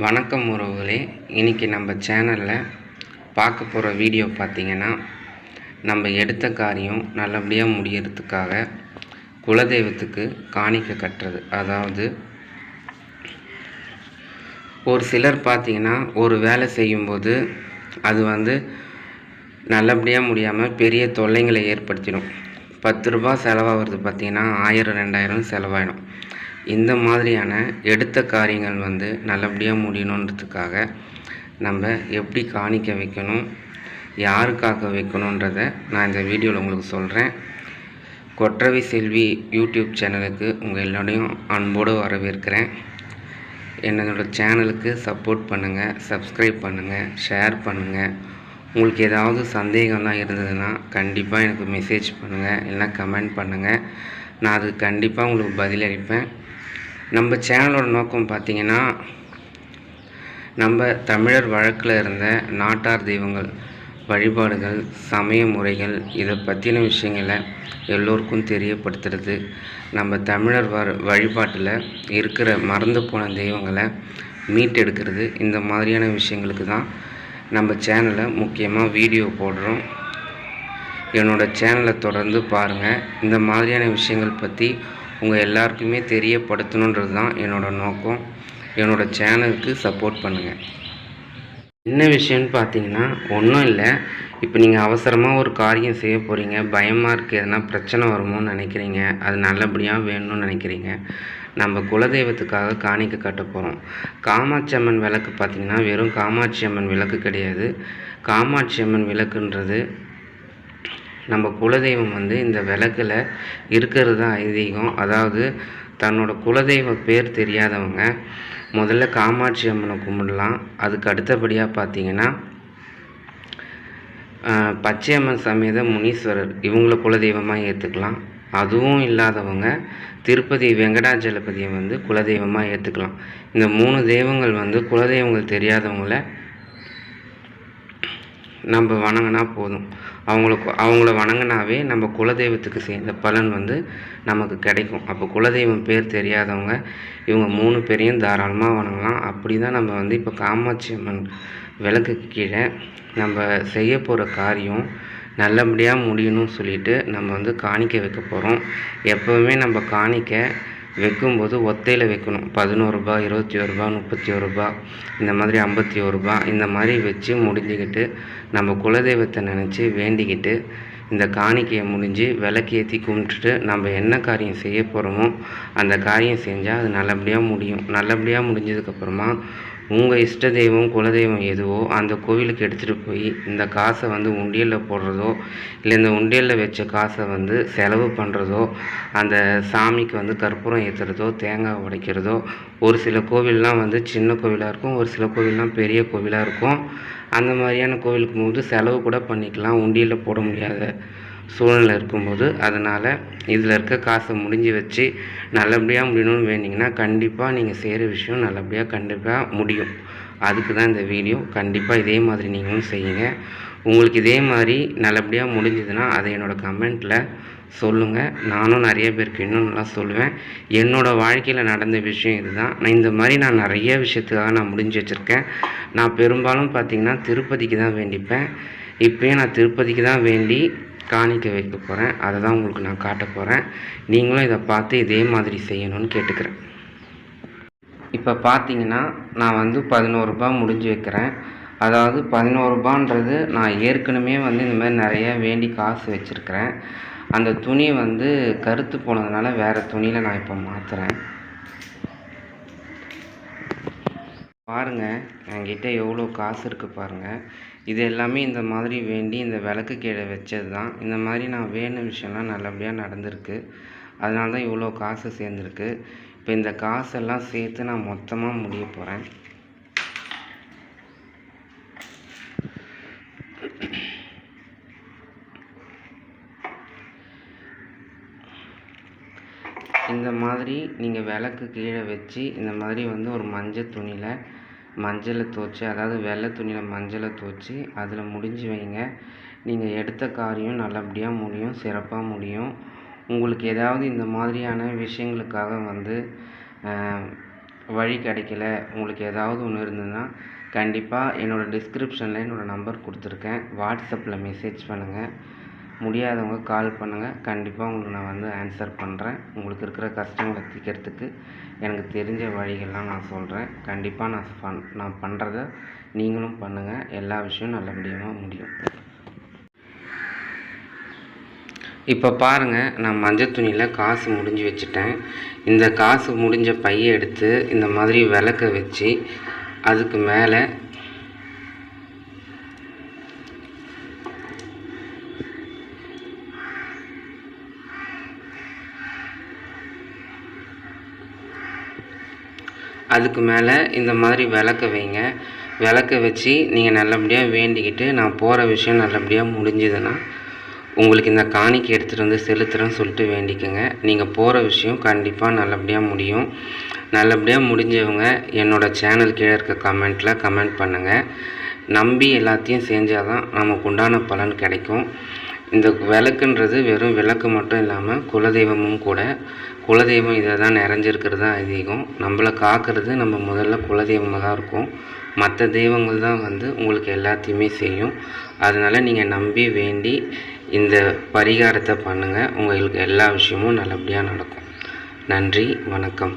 வணக்கம் உறவுகளே. இன்றைக்கி நம்ம சேனலில் பார்க்க போகிற வீடியோ பார்த்திங்கன்னா நம்ம எடுத்த காரியம் நல்லபடியாக முடியறதுக்காக குலதெய்வத்துக்கு காணிக்க கட்டுறது. அதாவது ஒரு சிலர் பார்த்திங்கன்னா ஒரு வேலை செய்யும்போது அது வந்து நல்லபடியாக முடியாமல் பெரிய தொல்லைங்களை ஏற்படுத்திடும். பத்து ரூபா செலவாகிறது பார்த்திங்கன்னா ஆயிரம் ரெண்டாயிரம் செலவாயிடும். இந்த மாதிரியான எடுத்த காரியங்கள் வந்து நல்லபடியாக முடியணுன்றதுக்காக நம்ம எப்படி காணிக்க வைக்கணும் யாருக்காக வைக்கணுன்றத நான் இந்த வீடியோவில் உங்களுக்கு சொல்கிறேன் கொற்றவை செல்வி யூடியூப் சேனலுக்கு உங்கள் எல்லோரையும் அன்போடு வரவேற்கிறேன். என்னோட சேனலுக்கு சப்போர்ட் பண்ணுங்கள் சப்ஸ்கிரைப் பண்ணுங்கள் ஷேர் பண்ணுங்கள் உங்களுக்கு ஏதாவது சந்தேகம்லாம் இருந்ததுன்னா கண்டிப்பாக எனக்கு மெசேஜ் பண்ணுங்கள் இல்லைனா கமெண்ட் பண்ணுங்கள் நான் அதுக்கு கண்டிப்பாக உங்களுக்கு பதிலளிப்பேன். நம்ம சேனலோட நோக்கம் பார்த்திங்கன்னா நம்ம தமிழர் வழக்கில் இருந்த நாட்டார் தெய்வங்கள் வழிபாடுகள் சமய முறைகள் இதை பற்றின விஷயங்களை எல்லோருக்கும் தெரியப்படுத்துறது நம்ம தமிழர் வ வழிபாட்டில் இருக்கிற மறந்து போன தெய்வங்களை மீட்டெடுக்கிறது இந்த மாதிரியான விஷயங்களுக்கு தான் நம்ம சேனலில் முக்கியமாக வீடியோ போடுறோம். என்னோடய சேனலை தொடர்ந்து பாருங்கள் இந்த மாதிரியான விஷயங்கள் பற்றி உங்கள் எல்லாருக்குமே தெரியப்படுத்தணுன்றது தான் என்னோடய நோக்கம். என்னோடய சேனலுக்கு சப்போர்ட் பண்ணுங்கள் என்ன விஷயம்னு பார்த்தீங்கன்னா ஒன்றும் இல்லை. இப்போ நீங்கள் அவசரமாக ஒரு காரியம் செய்ய போகிறீங்க பயமாக இருக்குது எதனா பிரச்சனை வருமோன்னு நினைக்கிறீங்க. அது நல்லபடியாக வேணும்னு நினைக்கிறீங்க. நம்ம குலதெய்வத்துக்காக காணிக்க கட்ட போகிறோம் காமாட்சி அம்மன் விளக்கு பார்த்திங்கன்னா வெறும் காமாட்சி அம்மன் விளக்கு கிடையாது. காமாட்சி அம்மன் விளக்குன்றது நம்ம குலதெய்வம் வந்து இந்த விளக்கில் இருக்கிறது தான் ஐதீகம். அதாவது தன்னோட குலதெய்வ பேர் தெரியாதவங்க முதல்ல காமாட்சி அம்மனை கும்பிடலாம். அதுக்கு அடுத்தபடியாக பார்த்தீங்கன்னா பச்சையம்மன் சமேத முனீஸ்வரர். இவங்கள குலதெய்வமாக ஏற்றுக்கலாம் அதுவும் இல்லாதவங்க திருப்பதி வெங்கடாஜலபதியை வந்து குலதெய்வமாக ஏற்றுக்கலாம் இந்த மூணு தெய்வங்கள் வந்து குலதெய்வங்கள் தெரியாதவங்கள நம்ம வணங்கினா போதும். அவங்களுக்கு அவங்கள வணங்கினாவே நம்ம குலதெய்வத்துக்கு சேர்ந்த பலன் வந்து நமக்கு கிடைக்கும். அப்போ குலதெய்வம் பேர் தெரியாதவங்க இவங்க மூணு பேரையும் தாராளமாக வணங்கலாம். அப்படி தான் நம்ம வந்து இப்போ காமாட்சி அம்மன் விளக்குக்கு கீழே நம்ம செய்ய போகிற காரியம் நல்லபடியாக முடியணும்னு சொல்லிட்டு நம்ம வந்து காணிக்க வைக்க போகிறோம் எப்போவுமே நம்ம காணிக்க வைக்கும்போது ஒத்தையில் வைக்கணும் பதினோரு ரூபா இருபத்தி ஒரு ரூபா முப்பத்தி ஒரு ரூபா இந்த மாதிரி ஐம்பத்தி ஒரு ரூபா இந்த மாதிரி வச்சு முடிஞ்சுக்கிட்டு நம்ம குலதெய்வத்தை நினச்சி வேண்டிக்கிட்டு இந்த காணிக்கையை முடிஞ்சு விளக்கேற்றி கும்பிட்டுட்டு நம்ம என்ன காரியம் செய்ய போகிறோமோ அந்த காரியம் செஞ்சால் அது நல்லபடியாக முடியும். நல்லபடியாக முடிஞ்சதுக்கப்புறமா உங்கள் இஷ்ட தெய்வம் குலதெய்வம் எதுவோ அந்த கோவிலுக்கு எடுத்துகிட்டு போய் இந்த காசை வந்து உண்டியலில் போடுறதோ இல்லை இந்த உண்டியலில் வச்ச காசை வந்து செலவு பண்ணுறதோ அந்த சாமிக்கு வந்து கற்பூரம் ஏற்றுறதோ தேங்காய் உடைக்கிறதோ ஒரு சில கோவில்லாம் வந்து சின்ன கோவிலாக இருக்கும் ஒரு சில கோவில்லாம் பெரிய கோவிலாக இருக்கும். அந்த மாதிரியான கோவிலுக்கு போது செலவு கூட பண்ணிக்கலாம் உண்டியலில் போட முடியாத சூழ்நிலை இருக்கும்போது அதனால் இதில் இருக்க காசை முடிஞ்சு வச்சு நல்லபடியாக முடியணும்னு வேண்டிங்கன்னா கண்டிப்பாக நீங்கள் செய்கிற விஷயம் நல்லபடியாக கண்டிப்பாக முடியும். அதுக்கு தான் இந்த வீடியோ. கண்டிப்பாக இதே மாதிரி நீங்களும் செய்யுங்க. உங்களுக்கு இதே மாதிரி நல்லபடியாக முடிஞ்சதுன்னா அதை என்னோடய கமெண்ட்டில் சொல்லுங்கள் நானும் நிறைய பேருக்கு இன்னும் நல்லா சொல்லுவேன். என்னோடய வாழ்க்கையில் நடந்த விஷயம் இதுதான். நான் இந்த மாதிரி நான் நிறைய விஷயத்துக்காக நான் முடிஞ்சு வச்சுருக்கேன். நான் பெரும்பாலும் பார்த்திங்கன்னா திருப்பதிக்கு தான் வேண்டிப்பேன். இப்போயும் நான் திருப்பதிக்கு தான் வேண்டி காணிக்க வைக்க போகிறேன் அதை தான் உங்களுக்கு நான் காட்ட போகிறேன் நீங்களும் இதை பார்த்து இதே மாதிரி செய்யணும்னு கேட்டுக்கிறேன். இப்போ பார்த்தீங்கன்னா நான் வந்து பதினோருபா முடிஞ்சு வைக்கிறேன். அதாவது பதினோருபான்றது நான் ஏற்கனவே வந்து இந்த மாதிரி நிறைய வேண்டி காசு வச்சுருக்கிறேன். அந்த துணி வந்து கருத்து போனதுனால வேறு துணியில் நான் இப்போ மாற்றுறேன் பாருங்கள் என்கிட்ட எவ்வளோ காசு இருக்குது பாருங்கள் இது எல்லாமே இந்த மாதிரி வேண்டி இந்த விளக்கு கீழே வச்சது தான். இந்த மாதிரி நான் வேணும் விஷயம்லாம் நல்லபடியாக நடந்திருக்கு. அதனால தான் இவ்வளோ காசு சேர்ந்துருக்கு. இப்போ இந்த காசெல்லாம் சேர்த்து நான் மொத்தமாக முடிய போகிறேன் இந்த மாதிரி நீங்கள் விளக்கு கீழே வச்சு இந்த மாதிரி வந்து ஒரு மஞ்சள் துணியில் மஞ்சளை துவச்சி அதாவது வெள்ளை துணியில் மஞ்சளை துவச்சி அதில் முடிஞ்சு வைங்க. நீங்கள் எடுத்த காரியம் நல்லபடியாக முடியும் சிறப்பாக முடியும். உங்களுக்கு ஏதாவது இந்த மாதிரியான விஷயங்களுக்காக வந்து வழி கிடைக்கல உங்களுக்கு ஏதாவது ஒன்று இருந்ததுன்னா கண்டிப்பாக என்னோடய டிஸ்கிரிப்ஷனில் என்னோடய நம்பர் கொடுத்துருக்கேன். வாட்ஸ்அப்பில் மெசேஜ் பண்ணுங்கள் முடியாதவங்க கால் பண்ணுங்கள் கண்டிப்பாக உங்களுக்கு நான் வந்து ஆன்சர் பண்ணுறேன் உங்களுக்கு இருக்கிற கஷ்டங்களை தீர்க்கிறதுக்கு எனக்கு தெரிஞ்ச வழிகள்லாம் நான் சொல்கிறேன் கண்டிப்பாக நான் பண் நான் பண்ணுறத நீங்களும் பண்ணுங்கள் எல்லா விஷயம் நல்லபடியாக முடியும். இப்போ பாருங்கள் நான் மஞ்சள் துணியில் காசு முடிஞ்சு வச்சுட்டேன். இந்த காசு முடிஞ்ச பையை எடுத்து இந்த மாதிரி விளக்க வச்சு அதுக்கு மேலே அதுக்கு மேலே இந்த மாதிரி விளக்க வைங்க. விளக்க வச்சு நீங்கள் நல்லபடியாக வேண்டிக்கிட்டு நான் போகிற விஷயம் நல்லபடியாக முடிஞ்சதுன்னா உங்களுக்கு இந்த காணிக்கை எடுத்துகிட்டு வந்து செலுத்துகிறேன்னு சொல்லிட்டு வேண்டிக்கோங்க. நீங்கள் போகிற விஷயம் கண்டிப்பாக நல்லபடியாக முடியும். நல்லபடியாக முடிஞ்சவங்க என்னோடய சேனல் கீழே இருக்க கமெண்ட்டில் கமெண்ட் பண்ணுங்கள் நம்பி எல்லாத்தையும் செஞ்சால் தான் நமக்கு உண்டான பலன் கிடைக்கும். இந்த விளக்குன்றது வெறும் விளக்கு மட்டும் இல்லாமல் குலதெய்வமும் கூட. குலதெய்வம் இதை தான் நிறைஞ்சிருக்கிறது தான் ஐதீகம். நம்மளை காக்கிறது நம்ம முதல்ல குலதெய்வமாக தான் இருக்கும். மற்ற தெய்வங்கள் தான் வந்து உங்களுக்கு எல்லாத்தையுமே செய்யும். அதனால் நீங்கள் நம்பி வேண்டி இந்த பரிகாரத்தை பண்ணுங்கள் உங்களுக்கு எல்லா விஷயமும் நல்லபடியாக நடக்கும். நன்றி வணக்கம்.